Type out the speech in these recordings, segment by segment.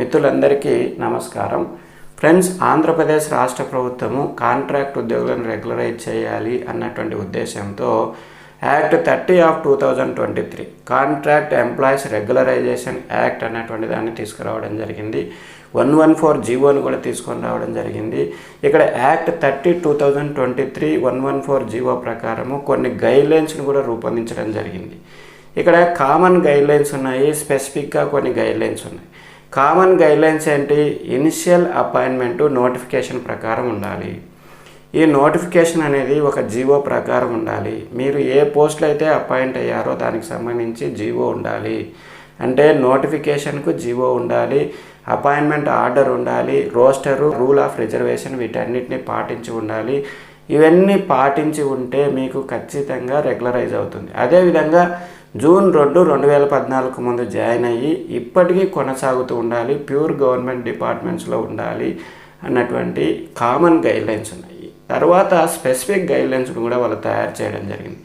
మిత్రులందరికీ నమస్కారం. ఫ్రెండ్స్ ఆంధ్రప్రదేశ్ రాష్ట్ర ప్రభుత్వము కాంట్రాక్ట్ ఉద్యోగులను రెగ్యులరైజ్ చేయాలి అన్నటువంటి ఉద్దేశంతో act thirty of two thousand twenty three contract employees regularisation act అనేటువంటి దాన్ని తీసుకురావడం జరిగింది. వన్ వన్ ఫోర్ జీవోని కూడా తీసుకొని రావడం జరిగింది. ఇక్కడ act thirty two thousand twenty three one one four GO ప్రకారము కొన్ని గైడ్లైన్స్ను కూడా రూపొందించడం జరిగింది. ఇక్కడ కామన్ గైడ్లైన్స్ ఉన్నాయి స్పెసిఫిక్గా కొన్ని గైడ్లైన్స్ ఉన్నాయి. కామన్ గైడ్లైన్స్ ఏంటి? ఇనిషియల్ అపాయింట్మెంట్ నోటిఫికేషన్ ప్రకారం ఉండాలి. ఈ నోటిఫికేషన్ అనేది ఒక జీవో ప్రకారం ఉండాలి. మీరు ఏ పోస్టులు అయితే అపాయింట్ అయ్యారో దానికి సంబంధించి జీవో ఉండాలి. అంటే నోటిఫికేషన్కు జీవో ఉండాలి అపాయింట్మెంట్ ఆర్డర్ ఉండాలి రోస్టరు రూల్ ఆఫ్ రిజర్వేషన్ వీటన్నిటిని పాటించి ఉండాలి. ఇవన్నీ పాటించి ఉంటే మీకు ఖచ్చితంగా రెగ్యులరైజ్ అవుతుంది. అదేవిధంగా జూన్ రెండు రెండు వేల పద్నాలుగు ముందు జాయిన్ అయ్యి ఇప్పటికీ కొనసాగుతూ ఉండాలి ప్యూర్ గవర్నమెంట్ డిపార్ట్మెంట్స్లో ఉండాలి అన్నటువంటి కామన్ గైడ్లైన్స్ ఉన్నాయి. తర్వాత స్పెసిఫిక్ గైడ్లైన్స్ కూడా వాళ్ళు తయారు చేయడం జరిగింది.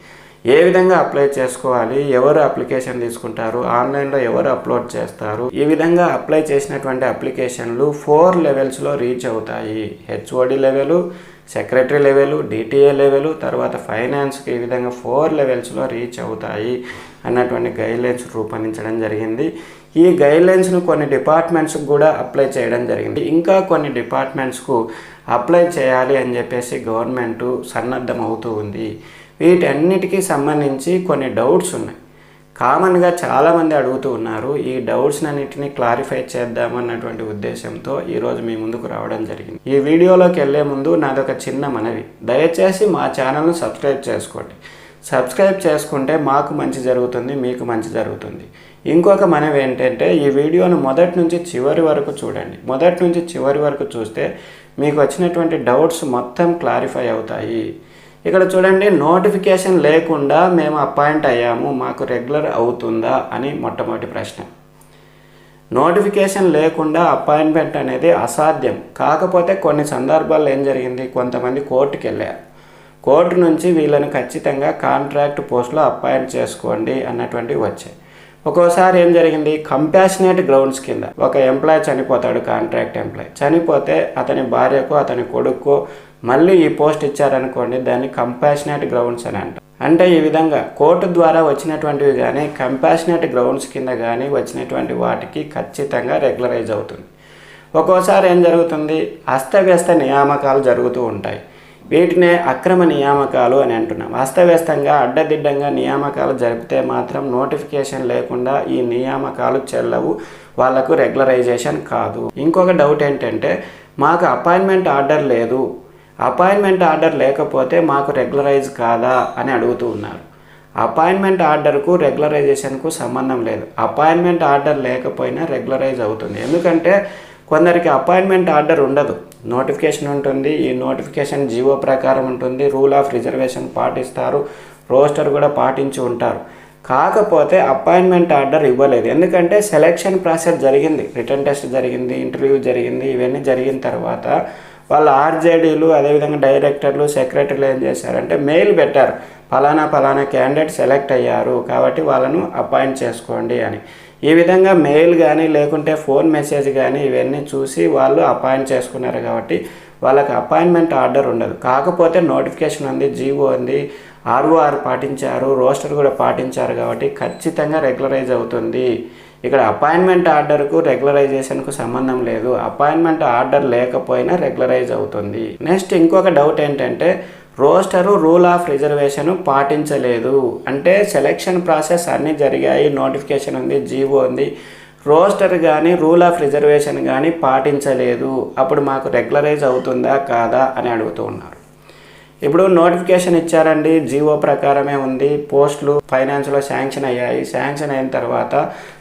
ఏ విధంగా అప్లై చేసుకోవాలి ఎవరు అప్లికేషన్ తీసుకుంటారు ఆన్లైన్లో ఎవరు అప్లోడ్ చేస్తారు ఈ విధంగా అప్లై చేసినటువంటి అప్లికేషన్లు ఫోర్ లెవెల్స్లో రీచ్ అవుతాయి. HOD level secretary level DTA level తర్వాత ఫైనాన్స్కి ఈ విధంగా ఫోర్ లెవెల్స్లో రీచ్ అవుతాయి అన్నటువంటి గైడ్లైన్స్ రూపొందించడం జరిగింది. ఈ గైడ్లైన్స్ను కొన్ని డిపార్ట్మెంట్స్కి కూడా అప్లై చేయడం జరిగింది. ఇంకా కొన్ని డిపార్ట్మెంట్స్కు అప్లై చేయాలి అని చెప్పేసి గవర్నమెంట్ సన్నద్ధం అవుతూ ఉంది. వీటన్నిటికీ సంబంధించి కొన్ని డౌట్స్ ఉన్నాయి. కామన్గా చాలామంది అడుగుతూ ఉన్నారు ఈ డౌట్స్ అన్నిటిని క్లారిఫై చేద్దామన్నటువంటి ఉద్దేశంతో ఈరోజు మీ ముందుకు రావడం జరిగింది. ఈ వీడియోలోకి వెళ్ళే ముందు నాదొక చిన్న మనవి. దయచేసి మా ఛానల్ను సబ్స్క్రైబ్ చేసుకోండి. సబ్స్క్రైబ్ చేసుకుంటే మాకు మంచి జరుగుతుంది మీకు మంచి జరుగుతుంది. ఇంకొక మనవి ఏంటంటే ఈ వీడియోను మొదటి నుంచి చివరి వరకు చూడండి. మొదటి నుంచి చివరి వరకు చూస్తే మీకు వచ్చినటువంటి డౌట్స్ మొత్తం క్లారిఫై అవుతాయి. ఇక్కడ చూడండి నోటిఫికేషన్ లేకుండా మేము అపాయింట్ అయ్యాము మాకు రెగ్యులర్ అవుతుందా అని మొట్టమొదటి ప్రశ్న. నోటిఫికేషన్ లేకుండా అపాయింట్మెంట్ అనేది అసాధ్యం. కాకపోతే కొన్ని సందర్భాల్లో ఏం జరిగింది? కొంతమంది కోర్టుకి వెళ్ళారు. కోర్టు నుంచి వీళ్ళని ఖచ్చితంగా కాంట్రాక్ట్ పోస్ట్లో అపాయింట్ చేసుకోండి అన్నటువంటివి వచ్చాయి. ఒక్కోసారి ఏం జరిగింది? కంపాషనేట్ గ్రౌండ్స్ కింద ఒక ఎంప్లాయ్ చనిపోతాడు కాంట్రాక్ట్ ఎంప్లాయ్ చనిపోతే అతని భార్యకు అతని కొడుకు మళ్ళీ ఈ పోస్ట్ ఇచ్చారనుకోండి దాన్ని కంపాషనేట్ గ్రౌండ్స్ అని అంట. అంటే ఈ విధంగా కోర్టు ద్వారా వచ్చినటువంటివి కానీ కంపాషనేట్ గ్రౌండ్స్ కింద కానీ వచ్చినటువంటి వాటికి ఖచ్చితంగా రెగ్యులరైజ్ అవుతుంది. ఒక్కోసారి ఏం జరుగుతుంది? అస్తవ్యస్త నియామకాలు జరుగుతూ ఉంటాయి. వీటినే అక్రమ నియామకాలు అని అంటున్నాం. అస్తవ్యస్తంగా అడ్డదిడ్డంగా నియామకాలు జరిపితే మాత్రం నోటిఫికేషన్ లేకుండా ఈ నియామకాలు చెల్లవు వాళ్ళకు రెగ్యులరైజేషన్ కాదు. ఇంకొక డౌట్ ఏంటంటే మాకు అపాయింట్మెంట్ ఆర్డర్ లేదు. అపాయింట్మెంట్ ఆర్డర్ లేకపోతే మాకు రెగ్యులరైజ్ కాదా అని అడుగుతూ ఉన్నారు. అపాయింట్మెంట్ ఆర్డర్కు రెగ్యులరైజేషన్కు సంబంధం లేదు. అపాయింట్మెంట్ ఆర్డర్ లేకపోయినా రెగ్యులరైజ్ అవుతుంది. ఎందుకంటే కొందరికి అపాయింట్మెంట్ ఆర్డర్ ఉండదు. నోటిఫికేషన్ ఉంటుంది. ఈ నోటిఫికేషన్ జీవో ప్రకారం ఉంటుంది. రూల్ ఆఫ్ రిజర్వేషన్ పాటిస్తారు. రోస్టర్ కూడా పాటించి ఉంటారు. కాకపోతే అపాయింట్మెంట్ ఆర్డర్ ఇవ్వలేదు. ఎందుకంటే సెలెక్షన్ ప్రాసెస్ జరిగింది. రిటర్న్ టెస్ట్ జరిగింది ఇంటర్వ్యూ జరిగింది ఇవన్నీ జరిగిన తర్వాత వాళ్ళ ఆర్జేడీలు అదేవిధంగా డైరెక్టర్లు సెక్రటరీలు ఏం చేశారంటే మెయిల్ పెట్టారు. ఫలానా ఫలానా క్యాండిడేట్ సెలెక్ట్ అయ్యారు కాబట్టి వాళ్ళను అపాయింట్ చేసుకోండి అని. ఈ విధంగా మెయిల్ కానీ లేకుంటే ఫోన్ మెసేజ్ కానీ ఇవన్నీ చూసి వాళ్ళు అపాయింట్ చేసుకున్నారు కాబట్టి వాళ్ళకి అపాయింట్మెంట్ ఆర్డర్ ఉండదు. కాకపోతే నోటిఫికేషన్ ఉంది జీవో ఉంది ఆర్ఓఆర్ పాటించారు రోస్టర్ కూడా పాటించారు కాబట్టి ఖచ్చితంగా రెగ్యులరైజ్ అవుతుంది. ఇక్కడ అపాయింట్మెంట్ ఆర్డర్కు రెగ్యులరైజేషన్కు సంబంధం లేదు. అపాయింట్మెంట్ ఆర్డర్ లేకపోయినా రెగ్యులరైజ్ అవుతుంది. నెక్స్ట్ ఇంకొక డౌట్ ఏంటంటే రోస్టరు రూల్ ఆఫ్ రిజర్వేషన్ పాటించలేదు. అంటే సెలెక్షన్ ప్రాసెస్ అన్నీ జరిగాయి నోటిఫికేషన్ ఉంది జీవో ఉంది. రోస్టర్ కానీ రూల్ ఆఫ్ రిజర్వేషన్ కానీ పాటించలేదు. అప్పుడు మాకు రెగ్యులరైజ్ అవుతుందా కాదా అని అడుగుతూ ఉన్నారు. ఇప్పుడు నోటిఫికేషన్ ఇచ్చారండి. జీవో ప్రకారమే ఉంది. పోస్టులు ఫైనాన్స్లో శాంక్షన్ అయ్యాయి. శాంక్షన్ అయిన తర్వాత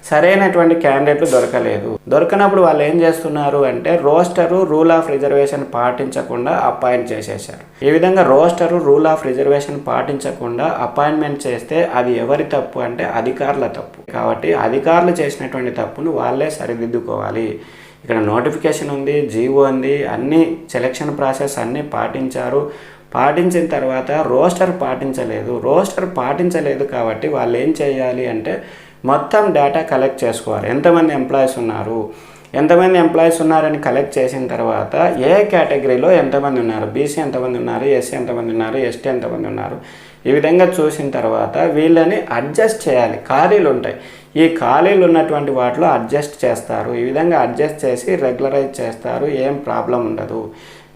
సరైనటువంటి క్యాండిడేట్లు దొరకలేదు. దొరకనప్పుడు వాళ్ళు ఏం చేస్తున్నారు అంటే రోస్టరు రూల్ ఆఫ్ రిజర్వేషన్ పాటించకుండా అపాయింట్ చేసేసారు ఈ విధంగా రోస్టరు రూల్ ఆఫ్ రిజర్వేషన్ పాటించకుండా అపాయింట్మెంట్ చేస్తే అది ఎవరి తప్పు అంటే అధికారుల తప్పు. కాబట్టి అధికారులు చేసినటువంటి తప్పును వాళ్ళే సరిదిద్దుకోవాలి. ఇక్కడ నోటిఫికేషన్ ఉంది జీవో ఉంది అన్ని సెలక్షన్ ప్రాసెస్ అన్నీ పాటించారు. పాటించిన తర్వాత రోస్టర్ పాటించలేదు. రోస్టర్ పాటించలేదు కాబట్టి వాళ్ళు ఏం చేయాలి అంటే మొత్తం డేటా కలెక్ట్ చేసుకోవాలి. ఎంతమంది ఎంప్లాయీస్ ఉన్నారు? ఎంతమంది ఎంప్లాయీస్ ఉన్నారని కలెక్ట్ చేసిన తర్వాత ఏ కేటగిరీలో ఎంతమంది ఉన్నారు? బీసీ ఎంతమంది ఉన్నారు? ఎస్సీ ఎంతమంది ఉన్నారు? ఎస్టీ ఎంతమంది ఉన్నారు? ఈ విధంగా చూసిన తర్వాత వీళ్ళని అడ్జస్ట్ చేయాలి. ఖాళీలు ఉంటాయి. ఈ ఖాళీలు ఉన్నటువంటి వాటిలో అడ్జస్ట్ చేస్తారు. ఈ విధంగా అడ్జస్ట్ చేసి రెగ్యులరైజ్ చేస్తారు. ఏం ప్రాబ్లం ఉండదు.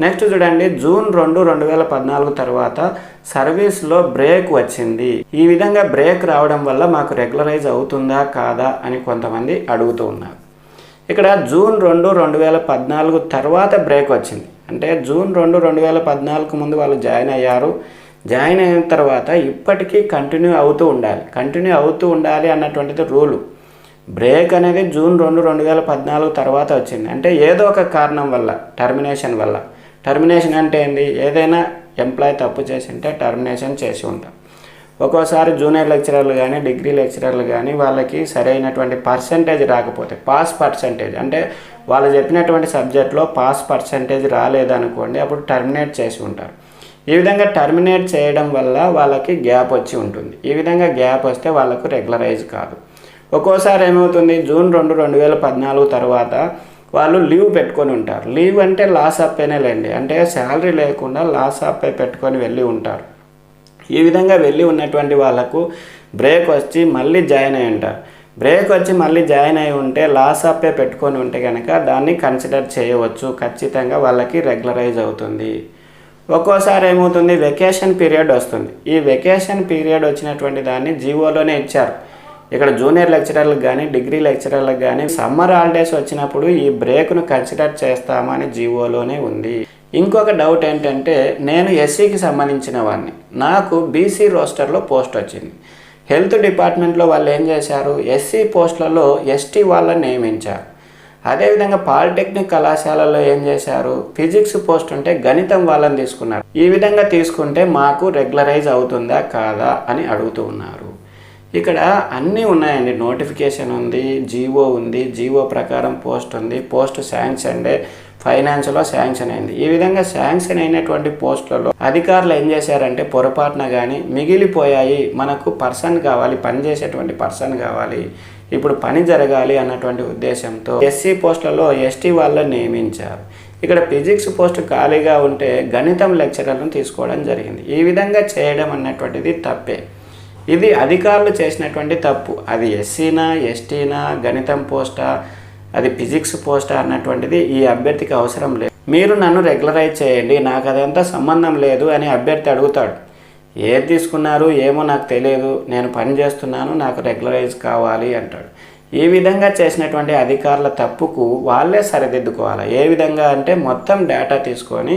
నెక్స్ట్ చూడండి జూన్ రెండు రెండు వేల పద్నాలుగు తర్వాత సర్వీస్లో బ్రేక్ వచ్చింది. ఈ విధంగా బ్రేక్ రావడం వల్ల మాకు రెగ్యులరైజ్ అవుతుందా కాదా అని కొంతమంది అడుగుతూ ఉన్నారు. ఇక్కడ జూన్ రెండు రెండు వేల పద్నాలుగు తర్వాత బ్రేక్ వచ్చింది. అంటే జూన్ రెండు రెండు వేల పద్నాలుగు ముందు వాళ్ళు జాయిన్ అయ్యారు. జాయిన్ అయిన తర్వాత ఇప్పటికీ కంటిన్యూ అవుతూ ఉండాలి. కంటిన్యూ అవుతూ ఉండాలి అన్నటువంటిది రూలు. బ్రేక్ అనేది జూన్ రెండు రెండు వేల పద్నాలుగు తర్వాత వచ్చింది. అంటే ఏదో ఒక కారణం వల్ల టర్మినేషన్ వల్ల. టర్మినేషన్ అంటే ఏంది? ఏదైనా ఎంప్లాయ్ తప్పు చేసి ఉంటే టర్మినేషన్ చేసి ఉంటాం. ఒక్కోసారి జూనియర్ లెక్చరర్లు కానీ డిగ్రీ లెక్చరర్లు కానీ వాళ్ళకి సరైనటువంటి పర్సంటేజ్ రాకపోతే పాస్ పర్సంటేజ్ అంటే వాళ్ళు చెప్పినటువంటి సబ్జెక్ట్లో పాస్ పర్సంటేజ్ రాలేదనుకోండి అప్పుడు టర్మినేట్ చేసి ఉంటారు. ఈ విధంగా టర్మినేట్ చేయడం వల్ల వాళ్ళకి గ్యాప్ వచ్చి ఉంటుంది. ఈ విధంగా గ్యాప్ వస్తే వాళ్ళకు రెగ్యులరైజ్ కాదు. ఒక్కోసారి ఏమవుతుంది? జూన్ రెండు రెండు వేల పద్నాలుగు తర్వాత వాళ్ళు లీవ్ పెట్టుకొని ఉంటారు. లీవ్ అంటే లాస్ అప్పేనేలేండి అంటే శాలరీ లేకుండా లాస్ అప్పే పెట్టుకొని వెళ్ళి ఉంటారు. ఈ విధంగా వెళ్ళి ఉన్నటువంటి వాళ్ళకు బ్రేక్ వచ్చి మళ్ళీ జాయిన్ అయి ఉంటారు. బ్రేక్ వచ్చి మళ్ళీ జాయిన్ అయి ఉంటే లాస్ అప్పే పెట్టుకొని ఉంటే కనుక దాన్ని కన్సిడర్ చేయవచ్చు. ఖచ్చితంగా వాళ్ళకి రెగ్యులరైజ్ అవుతుంది. ఒక్కోసారి ఏమవుతుంది? వెకేషన్ పీరియడ్ వస్తుంది. ఈ వెకేషన్ పీరియడ్ వచ్చినటువంటి దాన్ని జీవోలోనే ఇచ్చారు. ఇక్కడ జూనియర్ లెక్చరర్లకు కానీ డిగ్రీ లెక్చరర్లకు కానీ సమ్మర్ హాలిడేస్ వచ్చినప్పుడు ఈ బ్రేక్ను కన్సిడర్ చేస్తామని జీవోలోనే ఉంది. ఇంకొక డౌట్ ఏంటంటే నేను ఎస్సీకి సంబంధించిన వాడిని నాకు బీసీ రోస్టర్లో పోస్ట్ వచ్చింది. హెల్త్ డిపార్ట్మెంట్లో వాళ్ళు ఏం చేశారు? ఎస్సీ పోస్టులలో ఎస్టీ వాళ్ళని నియమించారు. అదేవిధంగా పాలిటెక్నిక్ కళాశాలలో ఏం చేశారు? ఫిజిక్స్ పోస్ట్ ఉంటే గణితం వాళ్ళని తీసుకున్నారు. ఈ విధంగా తీసుకుంటే మాకు రెగ్యులరైజ్ అవుతుందా కాదా అని అడుగుతూ ఉన్నారు. ఇక్కడ అన్నీ ఉన్నాయండి. నోటిఫికేషన్ ఉంది జీవో ఉంది జీవో ప్రకారం పోస్ట్ ఉంది. పోస్ట్ శాంక్షన్ ఫైనాన్స్లో శాంక్షన్ అయింది. ఈ విధంగా శాంక్షన్ అయినటువంటి పోస్టులలో అధికారులు ఏం చేశారంటే పొరపాటున కానీ మిగిలిపోయాయి మనకు పర్సన్ కావాలి పనిచేసేటువంటి పర్సన్ కావాలి ఇప్పుడు పని జరగాలి అన్నటువంటి ఉద్దేశంతో ఎస్సీ పోస్టులలో ఎస్టీ వాళ్ళని నియమించారు. ఇక్కడ ఫిజిక్స్ పోస్ట్ ఖాళీగా ఉంటే గణితం లెక్చరర్లను తీసుకోవడం జరిగింది. ఈ విధంగా చేయడం అన్నటువంటిది తప్పే. ఇది అధికారులు చేసినటువంటి తప్పు. అది ఎస్సీనా ఎస్టీనా గణితం పోస్టా అది ఫిజిక్స్ పోస్టా అన్నటువంటిది ఈ అభ్యర్థికి అవసరం లేదు. మీరు నన్ను రెగ్యులరైజ్ చేయండి నాకు అదంతా సంబంధం లేదు అని అభ్యర్థి అడుగుతాడు. ఏది తీసుకున్నారు ఏమో నాకు తెలియదు నేను పని చేస్తున్నాను నాకు రెగ్యులరైజ్ కావాలి అంటాడు. ఈ విధంగా చేసినటువంటి అధికారుల తప్పుకు వాళ్ళే సరిదిద్దుకోవాలి. ఏ విధంగా అంటే మొత్తం డేటా తీసుకొని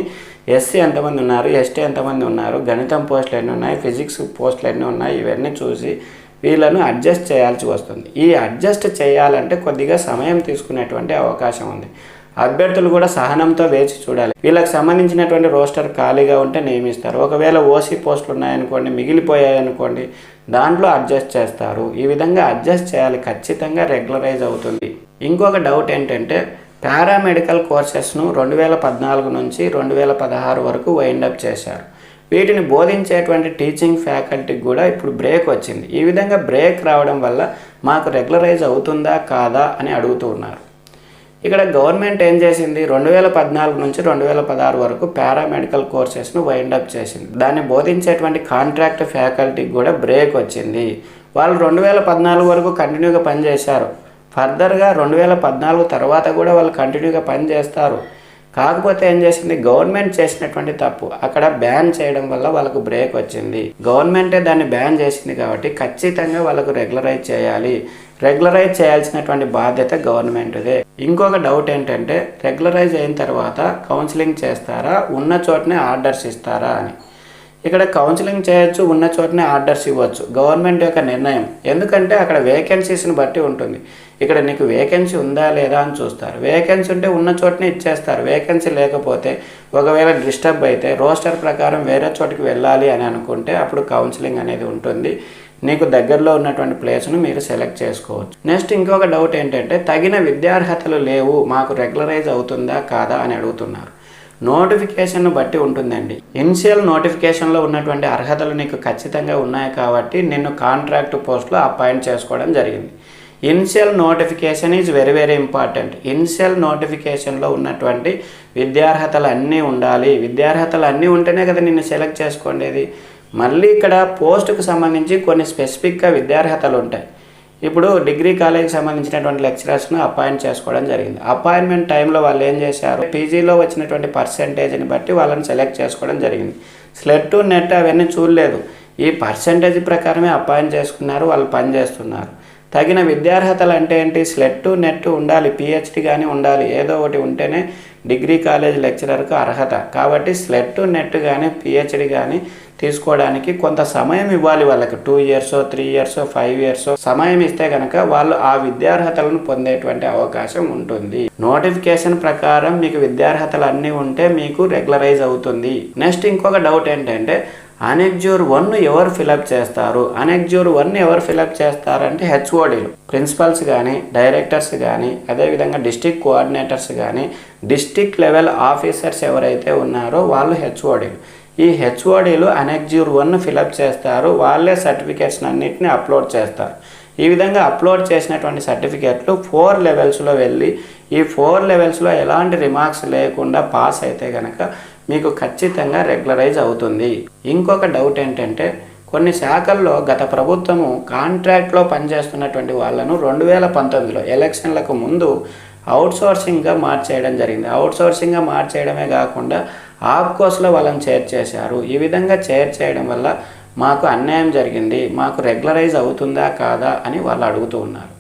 ఎస్సీ ఎంతమంది ఉన్నారు ఎస్టీ ఎంతమంది ఉన్నారు గణితం పోస్టులు ఎన్ని ఉన్నాయి ఫిజిక్స్ పోస్టులు ఎన్ని ఉన్నాయి ఇవన్నీ చూసి వీళ్ళను అడ్జస్ట్ చేయాల్సి వస్తుంది. ఈ అడ్జస్ట్ చేయాలంటే కొద్దిగా సమయం తీసుకునేటువంటి అవకాశం ఉంది. అభ్యర్థులు కూడా సహనంతో వేచి చూడాలి. వీళ్ళకి సంబంధించినటువంటి రోస్టర్ ఖాళీగా ఉంటే నియమిస్తారు. ఒకవేళ ఓసీ పోస్టులు ఉన్నాయనుకోండి మిగిలిపోయాయి అనుకోండి దాంట్లో అడ్జస్ట్ చేస్తారు. ఈ విధంగా అడ్జస్ట్ చేయాలి. ఖచ్చితంగా రెగ్యులరైజ్ అవుతుంది. ఇంకొక డౌట్ ఏంటంటే పారామెడికల్ కోర్సెస్ను రెండు వేల పద్నాలుగు నుంచి రెండు వేల పదహారు వరకు వైండప్ చేశారు. వీటిని బోధించేటువంటి టీచింగ్ ఫ్యాకల్టీకి కూడా ఇప్పుడు బ్రేక్ వచ్చింది. ఈ విధంగా బ్రేక్ రావడం వల్ల మాకు రెగ్యులరైజ్ అవుతుందా కాదా అని అడుగుతూ ఉన్నారు. ఇక్కడ గవర్నమెంట్ ఏం చేసింది? రెండు వేల పద్నాలుగు నుంచి రెండు వేల పదహారు వరకు పారామెడికల్ కోర్సెస్ను వైండప్ చేసింది. దాన్ని బోధించేటువంటి కాంట్రాక్ట్ ఫ్యాకల్టీకి కూడా బ్రేక్ వచ్చింది. వాళ్ళు రెండు వేల పద్నాలుగు వరకు కంటిన్యూగా పనిచేశారు. ఫర్దర్గా రెండు వేల పద్నాలుగు తర్వాత కూడా వాళ్ళు కంటిన్యూగా పనిచేస్తారు కాకపోతే ఏం చేసింది? గవర్నమెంట్ చేసినటువంటి తప్పు. అక్కడ బ్యాన్ చేయడం వల్ల వాళ్ళకు బ్రేక్ వచ్చింది. గవర్నమెంటే దాన్ని బ్యాన్ చేసింది కాబట్టి ఖచ్చితంగా వాళ్ళకు రెగ్యులరైజ్ చేయాలి. రెగ్యులరైజ్ చేయాల్సినటువంటి బాధ్యత గవర్నమెంట్దే. ఇంకొక డౌట్ ఏంటంటే రెగ్యులరైజ్ అయిన తర్వాత కౌన్సిలింగ్ చేస్తారా? ఉన్న చోటనే ఆర్డర్స్ ఇస్తారా అని. ఇక్కడ కౌన్సిలింగ్ చేయొచ్చు ఉన్న చోటనే ఆర్డర్స్ ఇవ్వచ్చు. గవర్నమెంట్ యొక్క నిర్ణయం. ఎందుకంటే అక్కడ వేకెన్సీస్ని బట్టి ఉంటుంది. ఇక్కడ నీకు వేకెన్సీ ఉందా లేదా అని చూస్తారు. వేకెన్సీ ఉంటే ఉన్న చోటనే ఇచ్చేస్తారు. వేకెన్సీ లేకపోతే ఒకవేళ డిస్టర్బ్ అయితే రోస్టర్ ప్రకారం వేరే చోటికి వెళ్ళాలి అని అనుకుంటే అప్పుడు కౌన్సిలింగ్ అనేది ఉంటుంది. నీకు దగ్గరలో ఉన్నటువంటి ప్లేస్ను మీరు సెలెక్ట్ చేసుకోవచ్చు. నెక్స్ట్ ఇంకొక డౌట్ ఏంటంటే తగిన విద్యార్హతలు లేవు. మాకు రెగ్యులరైజ్ అవుతుందా కాదా అని అడుగుతున్నారు. నోటిఫికేషన్ బట్టి ఉంటుందండి. ఇనిషియల్ నోటిఫికేషన్లో ఉన్నటువంటి అర్హతలు నీకు ఖచ్చితంగా ఉన్నాయి కాబట్టి నిన్ను కాంట్రాక్ట్ పోస్ట్లో అపాయింట్ చేసుకోవడం జరిగింది. Initial notification is very very important. Initial నోటిఫికేషన్లో ఉన్నటువంటి విద్యార్హతలు అన్నీ ఉండాలి. విద్యార్హతలు అన్నీ ఉంటేనే కదా నిన్ను సెలెక్ట్ చేసుకోండేది. మళ్ళీ ఇక్కడ పోస్టుకు సంబంధించి కొన్ని స్పెసిఫిక్గా విద్యార్హతలు ఉంటాయి. ఇప్పుడు డిగ్రీ కాలేజీకి సంబంధించినటువంటి లెక్చరర్స్ను అపాయింట్ చేసుకోవడం జరిగింది. అపాయింట్మెంట్ టైంలో వాళ్ళు ఏం చేశారు? పీజీలో వచ్చినటువంటి పర్సంటేజ్ని బట్టి వాళ్ళని సెలెక్ట్ చేసుకోవడం జరిగింది. స్లెట్ టు నెట్ అవన్నీ చూడలేదు. ఈ పర్సంటేజ్ ప్రకారమే అపాయింట్ చేసుకున్నారు వాళ్ళు పనిచేస్తున్నారు తగిన విద్యార్హతలు అంటే ఏంటి? స్లెట్ నెట్ ఉండాలి పిహెచ్డి కానీ ఉండాలి ఏదో ఒకటి ఉంటేనే డిగ్రీ కాలేజ్ లెక్చరర్కు అర్హత. కాబట్టి స్లెట్ టు నెట్ కానీ పిహెచ్డి కానీ తీసుకోవడానికి కొంత సమయం ఇవ్వాలి వాళ్ళకి. Two years three years five years సమయం ఇస్తే కనుక వాళ్ళు ఆ విద్యార్హతలను పొందేటువంటి అవకాశం ఉంటుంది. నోటిఫికేషన్ ప్రకారం మీకు విద్యార్హతలు అన్నీ ఉంటే మీకు రెగ్యులరైజ్ అవుతుంది. నెక్స్ట్ ఇంకొక డౌట్ ఏంటంటే అనెక్జూర్ వన్ ఎవరు ఫిలప్ చేస్తారు? అనెక్జూర్ వన్ ఎవరు ఫిలప్ చేస్తారంటే హెచ్ఓడీలు ప్రిన్సిపల్స్ కానీ డైరెక్టర్స్ కానీ అదేవిధంగా డిస్టిక్ కోఆర్డినేటర్స్ కానీ డిస్టిక్ లెవెల్ ఆఫీసర్స్ ఎవరైతే ఉన్నారో వాళ్ళు హెచ్ఓడీలు ఈ హెచ్ఓడీలు అనెక్జ్యూర్ వన్ ఫిలప్ చేస్తారు. వాళ్ళే సర్టిఫికేట్స్ అన్నింటినీ అప్లోడ్ చేస్తారు. ఈ విధంగా అప్లోడ్ చేసినటువంటి సర్టిఫికేట్లు ఫోర్ లెవెల్స్లో వెళ్ళి ఈ ఫోర్ లెవెల్స్లో ఎలాంటి రిమార్క్స్ లేకుండా పాస్ అయితే కనుక మీకు ఖచ్చితంగా రెగ్యులరైజ్ అవుతుంది. ఇంకొక డౌట్ ఏంటంటే కొన్ని శాఖల్లో గత ప్రభుత్వము కాంట్రాక్ట్లో పనిచేస్తున్నటువంటి వాళ్ళను రెండు వేల పంతొమ్మిదిలో ఎలక్షన్లకు ముందు అవుట్సోర్సింగ్గా మార్చేయడం జరిగింది. అవుట్సోర్సింగ్గా మార్చేయడమే కాకుండా ఆఫ్కోర్స్లో వాళ్ళని చేర్చేశారు ఈ విధంగా చేర్చేయడం వల్ల మాకు అన్యాయం జరిగింది. మాకు రెగ్యులరైజ్ అవుతుందా కాదా అని వాళ్ళు అడుగుతూ ఉన్నారు.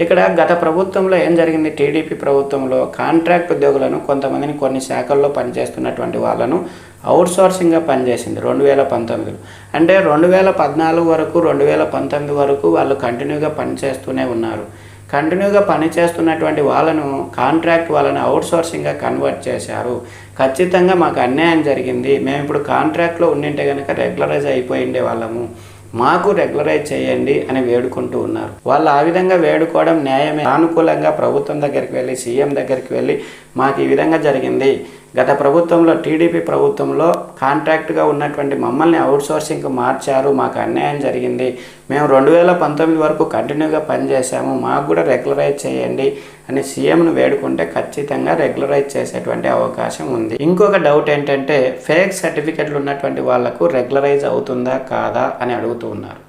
ఇక్కడ గత ప్రభుత్వంలో ఏం జరిగింది? టీడీపీ ప్రభుత్వంలో కాంట్రాక్ట్ ఉద్యోగులను కొంతమందిని కొన్ని శాఖల్లో పనిచేస్తున్నటువంటి వాళ్ళను అవుట్సోర్సింగ్గా పనిచేసింది రెండు వేల పంతొమ్మిదిలో. అంటే రెండు వేల పద్నాలుగు వరకు రెండు వేల పంతొమ్మిది వరకు వాళ్ళు కంటిన్యూగా పనిచేస్తూనే ఉన్నారు. కంటిన్యూగా పనిచేస్తున్నటువంటి వాళ్ళను కాంట్రాక్ట్ వాళ్ళని అవుట్సోర్సింగ్గా కన్వర్ట్ చేశారు. ఖచ్చితంగా మాకు అన్యాయం జరిగింది. మేము ఇప్పుడు కాంట్రాక్ట్లో ఉండింటే కనుక రెగ్యులరైజ్ అయిపోయిండే వాళ్ళము. మాకు రెగ్యులరైజ్ చేయండి అని వేడుకుంటూ ఉన్నారు. వాళ్ళు ఆ విధంగా వేడుకోవడం న్యాయమే. అనుకూలంగా ప్రభుత్వం దగ్గరికి వెళ్ళి సీఎం దగ్గరికి వెళ్ళి మాకు ఈ విధంగా జరిగింది. గత ప్రభుత్వంలో టీడీపీ ప్రభుత్వంలో కాంట్రాక్ట్గా ఉన్నటువంటి మమ్మల్ని అవుట్సోర్సింగ్కి మార్చారు మాకు అన్యాయం జరిగింది. మేము రెండు వేల పంతొమ్మిది వరకు కంటిన్యూగా పనిచేసాము మాకు కూడా రెగ్యులరైజ్ చేయండి అని సీఎంను వేడుకుంటే ఖచ్చితంగా రెగ్యులరైజ్ చేసేటువంటి అవకాశం ఉంది. ఇంకొక డౌట్ ఏంటంటే ఫేక్ సర్టిఫికెట్లు ఉన్నటువంటి వాళ్ళకు రెగ్యులరైజ్ అవుతుందా కాదా అని అడుగుతూ ఉన్నారు.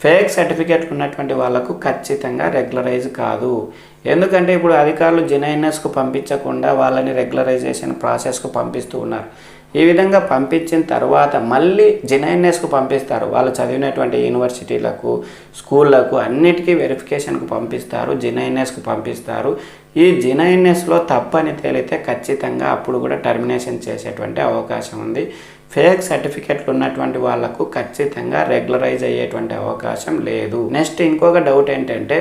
ఫేక్ సర్టిఫికేట్ ఉన్నటువంటి వాళ్ళకు ఖచ్చితంగా రెగ్యులరైజ్ కాదు. ఎందుకంటే ఇప్పుడు అధికారులు జెనైనస్కు పంపించకుండా వాళ్ళని రెగ్యులరైజేషన్ ప్రాసెస్కు పంపిస్తూ ఉన్నారు. ఈ విధంగా పంపించిన తర్వాత మళ్ళీ జెనైనెస్కు పంపిస్తారు. వాళ్ళు చదివినటువంటి యూనివర్సిటీలకు స్కూళ్ళకు అన్నిటికీ వెరిఫికేషన్కు పంపిస్తారు జెనైనెస్కు పంపిస్తారు. ఈ జెనైనెస్లో తప్పని తేలితే ఖచ్చితంగా అప్పుడు కూడా టర్మినేషన్ చేసేటువంటి అవకాశం ఉంది. ఫేక్ సర్టిఫికెట్లు ఉన్నటువంటి వాళ్ళకు ఖచ్చితంగా రెగ్యులరైజ్ అయ్యేటువంటి అవకాశం లేదు. నెక్స్ట్ ఇంకొక డౌట్ ఏంటంటే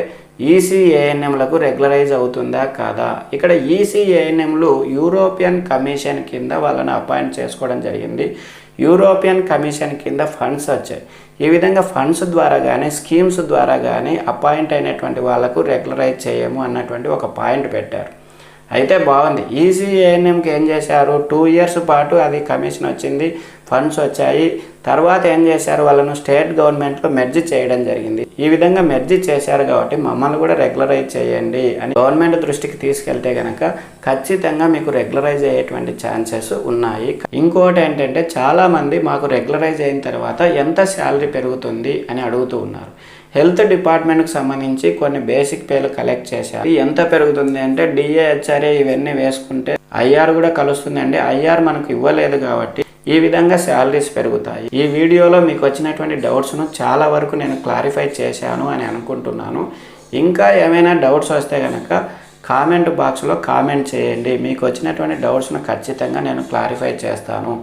ఈసీఏఎన్ఎంలకు రెగ్యులరైజ్ అవుతుందా కాదా? ఇక్కడ ఈసీఏఎన్ఎంలు యూరోపియన్ కమిషన్ కింద వాళ్ళని అపాయింట్ చేసుకోవడం జరిగింది. యూరోపియన్ కమిషన్ కింద ఫండ్స్ వచ్చాయి. ఈ విధంగా ఫండ్స్ ద్వారా కానీ స్కీమ్స్ ద్వారా కానీ అపాయింట్ అయినటువంటి వాళ్ళకు రెగ్యులరైజ్ చేయము అన్నటువంటి ఒక పాయింట్ పెట్టారు. అయితే బాగుంది. ఈసీఏఎన్ఎంకి ఏం చేశారు? టూ ఇయర్స్ పాటు అది కమిషన్ వచ్చింది ఫండ్స్ వచ్చాయి. తర్వాత ఏం చేశారు? వాళ్ళను స్టేట్ గవర్నమెంట్లో మెర్జ్ చేయడం జరిగింది. ఈ విధంగా మెర్జ్ చేశారు కాబట్టి మమ్మల్ని కూడా రెగ్యులరైజ్ చేయండి అని గవర్నమెంట్ దృష్టికి తీసుకెళ్తే కనుక ఖచ్చితంగా మీకు రెగ్యులరైజ్ అయ్యేటువంటి ఛాన్సెస్ ఉన్నాయి. ఇంకోటి ఏంటంటే చాలామంది మాకు రెగ్యులరైజ్ అయిన తర్వాత ఎంత శాలరీ పెరుగుతుంది అని అడుగుతూ ఉన్నారు. హెల్త్ డిపార్ట్మెంట్కి సంబంధించి కొన్ని బేసిక్ పేలు కలెక్ట్ చేశారు. ఎంత పెరుగుతుంది అంటే డిఏ హెచ్ఆర్ఏ ఇవన్నీ వేసుకుంటే ఐఆర్ కూడా కలుస్తుంది అండి ఐఆర్ మనకు ఇవ్వలేదు కాబట్టి ఈ విధంగా శాలరీస్ పెరుగుతాయి. ఈ వీడియోలో మీకు వచ్చినటువంటి డౌట్స్ను చాలా వరకు నేను క్లారిఫై చేశాను అని అనుకుంటున్నాను. ఇంకా ఏమైనా డౌట్స్ వస్తే కనుక కామెంట్ బాక్స్లో కామెంట్ చేయండి. మీకు వచ్చినటువంటి డౌట్స్ను ఖచ్చితంగా నేను క్లారిఫై చేస్తాను.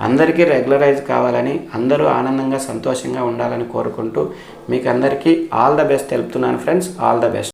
అందరికీ రెగ్యులరైజ్ కావాలని అందరూ ఆనందంగా సంతోషంగా ఉండాలని కోరుకుంటూ మీకు అందరికీ ఆల్ ద బెస్ట్. తెలుపుతున్నాను ఫ్రెండ్స్. All the best.